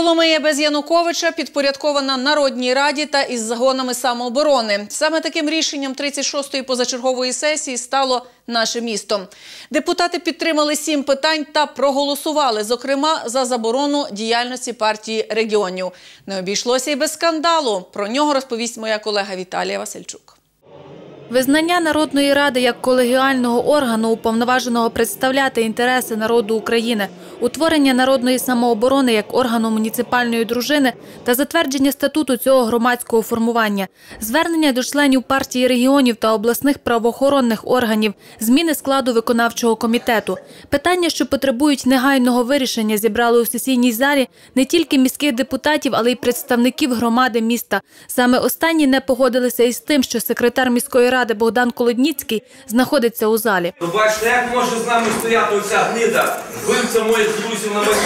Коломия без Януковича підпорядкована Народній раді та із загонами самооборони. Саме таким рішенням 36-ї позачергової сесії стало наше місто. Депутати підтримали сім питань та проголосували, зокрема, за заборону діяльності партії регіонів. Не обійшлося і без скандалу. Про нього розповість моя колега Віталія Васильчук. Визнання Народної ради як колегіального органу, уповноваженого представляти інтереси народу України, утворення народної самооборони як органу муніципальної дружини та затвердження статуту цього громадського формування, звернення до членів партії регіонів та обласних правоохоронних органів, зміни складу виконавчого комітету. Питання, що потребують негайного вирішення, зібрали у сесійній залі не тільки міських депутатів, але й представників громади міста. Саме останні не погодилися із тим, що секретар міської ради Богдан Колодніцький знаходиться у залі. Ви бачите, як може з нами стояти оця гнида, вбивця моїх друзів на Майдані?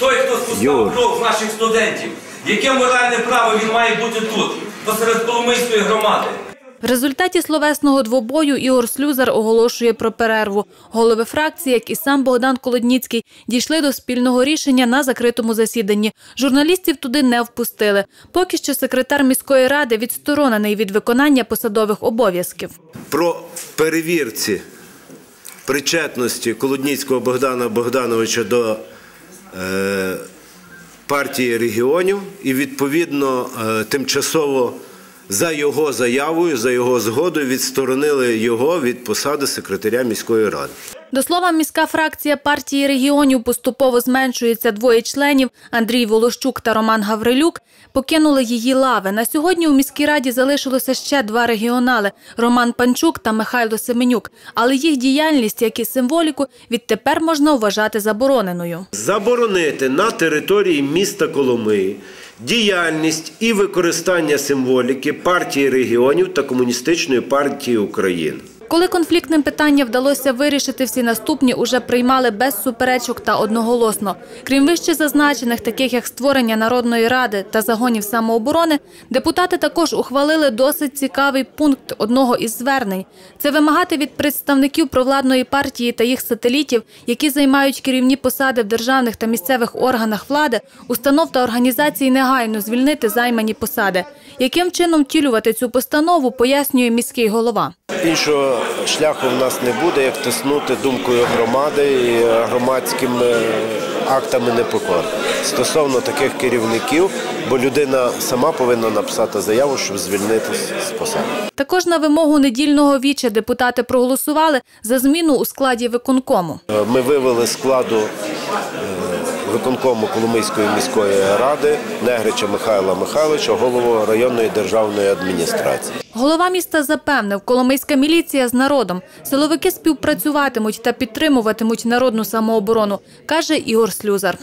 Той, хто спускав кров наших студентів. Яке моральне право він має бути тут, посеред Коломийської громади? В результаті словесного двобою Ігор Слюзар оголошує про перерву. Голови фракції, як і сам Богдан Колодніцький, дійшли до спільного рішення на закритому засіданні. Журналістів туди не впустили. Поки що секретар міської ради відсторонений від виконання посадових обов'язків. про перевірці причетності Колодніцького Богдана Богдановича до е, партії регіонів і відповідно е, тимчасово за його заявою, за його згодою відсторонили його від посади секретаря міської ради. До слова, міська фракція партії регіонів поступово зменшується. Двоє членів Андрій Волощук та Роман Гаврилюк покинули її лави. На сьогодні у міській раді залишилося ще два регіонали – Роман Панчук та Михайло Семенюк. Але їх діяльність, як і символіку, відтепер можна вважати забороненою. Заборонити на території міста Коломиї діяльність і використання символіки партії регіонів та Комуністичної партії України. Коли конфліктним питання вдалося вирішити, всі наступні уже приймали без суперечок та одноголосно. Крім вище зазначених, таких як створення Народної ради та загонів самооборони, депутати також ухвалили досить цікавий пункт одного із звернень. Це вимагати від представників провладної партії та їх сателітів, які займають керівні посади в державних та місцевих органах влади, установ та організацій негайно звільнити займані посади. Яким чином втілювати цю постанову, пояснює міський голова. Іншого шляху в нас не буде, як тиснути думкою громади і громадськими актами непокор. стосовно таких керівників, бо людина сама повинна написати заяву, щоб звільнитися з посади. Також на вимогу недільного віча депутати проголосували за зміну у складі виконкому. Ми вивели складу е, виконкому Коломийської міської ради Негрича Михайла Михайловича, голову районної державної адміністрації. Голова міста запевнив, коломийська міліція з народом. Силовики співпрацюватимуть та підтримуватимуть народну самооборону, каже Ігор Слюзар.